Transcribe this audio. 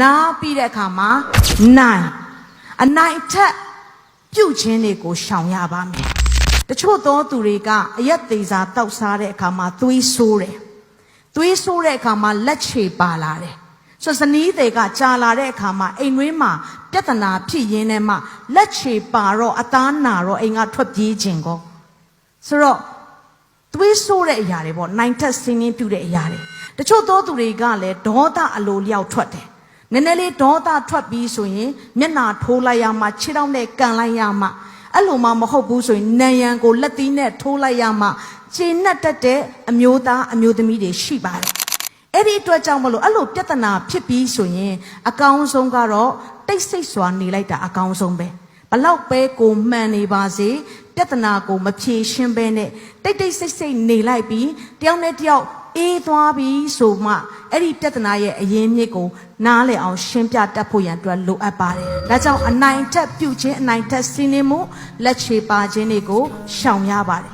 နားပြီးတဲ့အခါမှာနိုင်အနိုင်ထက်ပြုတ်ခြင်းတွေကိုရှောင်ရပါမယ်တချို့သောသူတွေကအရက်သေးစာတောက်စားတဲ့အခါမှာသွေးဆိုးတယ်သွေးဆိုးတဲ့အခါမှာလက်ချေပါလာတယ်ဆိုတော့ဇနီးတွေကကြာလာတဲ့အခါမှာအိမ်တွင်းမှာပြဿနာဖြစ်ရင်းနဲ့မှလက်ချေပါတော့အသားနာတော့အိမ်ကထွက်ပြေးခြင်းကောဆိုတော့သွေးဆိုးတဲ့အရာတွေပေါ့နိုင်ထက်ဆင်းရင်းပြုတဲ့အရာတွေတချို့သောသူတွေကလည်းဒေါသအလိုလျောက်ထွက်တယ် နည်းနည်းလေးဒေါသထွက်ပြီးဆိုရင်မျက်နာထိုးလိုက်ရမှခြေထောက်နဲ့ကန်လိုက်ရမှအဲ့လိုမှမဟုတ်ဘူးဆိုရင်နံရံကိုလက်သီးနဲ့ထိုးလိုက်ရမှခြေနဲ့တက်တဲ့အမျိုးသားအမျိုးသမီးတွေရှိပါတယ်အဲ့ဒီအတွက်ကြောင့်မလို့အဲ့လိုပြဿနာဖြစ်ပြီးဆိုရင် အကောင်းဆုံးကတော့တိတ်ဆိတ်စွာနေလိုက်တာအကောင်းဆုံးပဲဘလောက်ပဲကိုမှန်နေပါစေပြဿနာကိုမဖြေရှင်းဘဲနဲ့တိတ်တိတ်ဆိတ်ဆိတ်နေလိုက်ပြီးတယောက်နဲ့တယောက် အေးသွားပြီးဆိုမှအဲ့ဒီပြဿနာရဲ့အရင်းမြစ်ကိုနားလည်အောင်ရှင်းပြတတ်ဖို့ရန်အတွက်လိုအပ်ပါတယ်။ဒါကြောင့်အနိုင်တက်ပြုတ်ခြင်းအနိုင်တက်စီးနေမှုလက်ချေပါခြင်းတွေကိုရှောင်ရပါတယ်